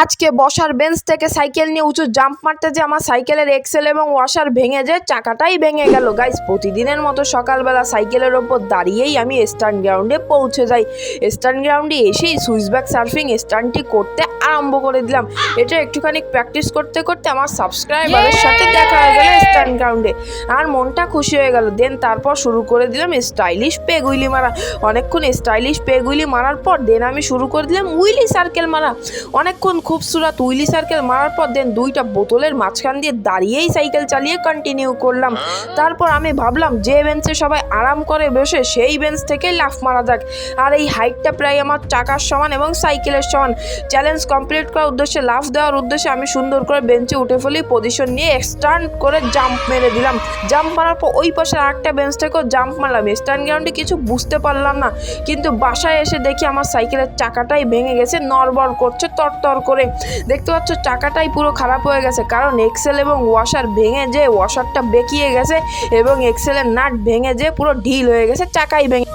আজকে বসার বেঞ্চ থেকে সাইকেল নিয়ে উঁচু জাম্প মারতে যে আমার সাইকেলের এক্সেল এবং ওয়াশার ভেঙে যে চাকাটাই ভেঙে গেল। গাইস প্রতিদিনের মতো সকালবেলা সাইকেলের ওপর দাঁড়িয়েই আমি স্টার্ন গ্রাউন্ডে পৌঁছে যাই। স্টার্ন গ্রাউন্ডে এসেই সুইচ ব্যাক সার্ফিং স্ট্যান্ডটি করতে আরম্ভ করে দিলাম। এটা একটুখানি প্র্যাকটিস করতে করতে আমার সাবস্ক্রাইবারের সাথে দেখা হয়ে গেল। স্টান গ্রাউন্ডে আর মনটা খুশি হয়ে গেল। দেন তারপর শুরু করে দিলাম স্টাইলিশ পেগুইলি মারা। অনেকক্ষণ স্টাইলিশ পেগুইলি মারার পর দেন আমি শুরু করে দিলাম উইলি সার্কেল মারা। অনেকক্ষণ খুবসুরত উইলি সার্কেল মারার পর দেন দুইটা বোতলের মাঝখান দিয়ে দাঁড়িয়েই সাইকেল চালিয়ে কন্টিনিউ করলাম। তারপর আমি ভাবলাম, যে বেঞ্চে সবাই আরাম করে বসে, সেই বেঞ্চ থেকে লাফ মারা যাক। আর এই হাইটটা প্রায় আমার চাকার সমান এবং সাইকেলের সমান। চ্যালেঞ্জ কমপ্লিট করার উদ্দেশ্যে লাফ দেওয়ার উদ্দেশ্যে আমি সুন্দর করে বেঞ্চে উঠে ফেলি পজিশন নিয়ে এক্সটার্ন করে জাম্প মেরে দিলাম। জাম্প মারার পর ওই পাশে আরেকটা বেঞ্চ থেকেও জাম্প মারলাম। স্ট্যান্ড গ্রাউন্ডে কিছু বুঝতে পারলাম না। কিন্তু বাসায় এসে দেখি আমার সাইকেলের চাকাটাই ভেঙে গেছে, নড়বড় করছে, তরতর করে। দেখতে পাচ্ছ, চাকাটাই পুরো খারাপ হয়ে গেছে। কারণ এক্সেল এবং ওয়াশার ভেঙে যে ওয়াশারটা বেঁকিয়ে গেছে এবং এক্সেলের নাট ভেঙে যে পুরো ঢিল হয়ে গেছে, চাকাই ভেঙে